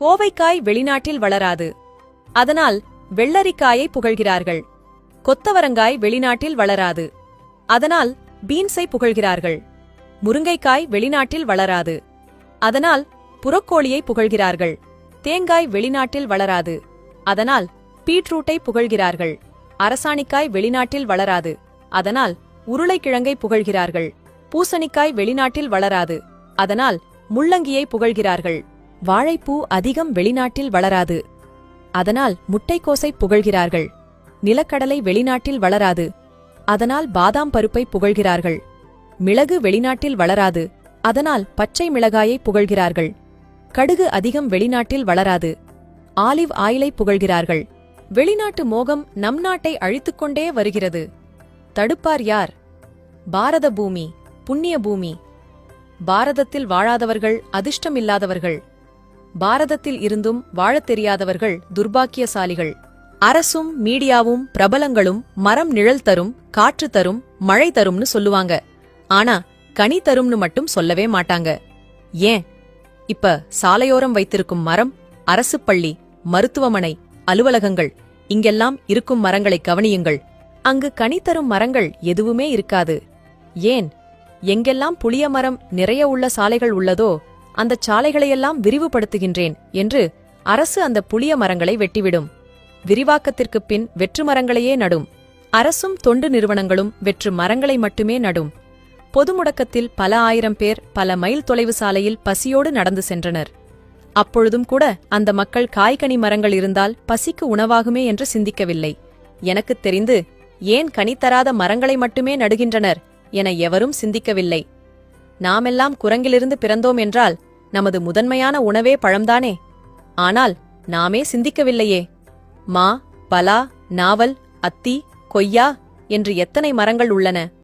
கோவைக்காய் வெளிநாட்டில் வளராது. அதனால் வெள்ளரிக்காயை புகழ்கிறார்கள். கொத்தவரங்காய் வெளிநாட்டில் வளராது. அதனால் பீன்ஸை புகழ்கிறார்கள். முருங்கைக்காய் வெளிநாட்டில் வளராது. அதனால் புறக்கோழியை புகழ்கிறார்கள். தேங்காய் வெளிநாட்டில் வளராது. அதனால் பீட்ரூட்டை புகழ்கிறார்கள். அரசாணிக்காய் வெளிநாட்டில் வளராது. அதனால் உருளைக்கிழங்கை புகழ்கிறார்கள். பூசணிக்காய் வெளிநாட்டில் வளராது. அதனால் முள்ளங்கியை புகழ்கிறார்கள். வாழைப்பூ அதிகம் வெளிநாட்டில் வளராது. அதனால் முட்டைக்கோசை புகழ்கிறார்கள். நிலக்கடலை வெளிநாட்டில் வளராது. அதனால் பாதாம் பருப்பை புகழ்கிறார்கள். மிளகு வெளிநாட்டில் வளராது. அதனால் பச்சை மிளகாயை புகழ்கிறார்கள். கடுகு அதிகம் வெளிநாட்டில் வளராது. ஆலிவ் ஆயிலை புகழ்கிறார்கள். வெளிநாட்டு மோகம் நம் நாட்டை அழித்துக்கொண்டே வருகிறது. தடுப்பார் யார்? பாரத பூமி புண்ணிய பூமி. பாரதத்தில் வாழாதவர்கள் அதிர்ஷ்டமில்லாதவர்கள். பாரதத்தில் இருந்தும் வாழத் தெரியாதவர்கள் துர்பாக்கியசாலிகள். அரசும் மீடியாவும் பிரபலங்களும் மரம் நிழல் தரும் காற்று தரும் மழை தரும்னு சொல்லுவாங்க. ஆனா கனி தரும்னு மட்டும் சொல்லவே மாட்டாங்க. ஏன்? இப்ப சாலையோரம் வைத்திருக்கும் மரம் அரசு பள்ளி மருத்துவமனை அலுவலகங்கள் இங்கெல்லாம் இருக்கும் மரங்களை கவனியுங்கள். அங்கு கனி தரும் மரங்கள் எதுவுமே இருக்காது. ஏன்? எங்கெல்லாம் புளிய மரம் நிறைய உள்ள சாலைகள் உள்ளதோ அந்த சாலைகளையெல்லாம் விரிவுபடுத்துகின்றேன் என்று அரசு அந்த புளிய மரங்களை வெட்டிவிடும். விரிவாக்கத்திற்குப் பின் வெற்று மரங்களையே நடும். அரசும் தொண்டு நிறுவனங்களும் வெற்று மரங்களை மட்டுமே நடும். பொது முடக்கத்தில் பல ஆயிரம் பேர் பல மைல் தொலைவு சாலையில் பசியோடு நடந்து சென்றனர். அப்பொழுதும் கூட அந்த மக்கள் காய்கனி மரங்கள் இருந்தால் பசிக்கு உணவாகுமே என்று சிந்திக்கவில்லை. எனக்குத் தெரிந்து ஏன் கனி தராத மரங்களை மட்டுமே நடுகின்றனர்? என எவரும் சிந்திக்கவில்லை. நாமெல்லாம் குரங்கிலிருந்து பிறந்தோம் என்றால் நமது முதன்மையான உணவே பழம்தானே? ஆனால் நாமே சிந்திக்கவில்லையே. மா பலா நாவல் அத்தி கொய்யா என்று எத்தனை மரங்கள் உள்ளன?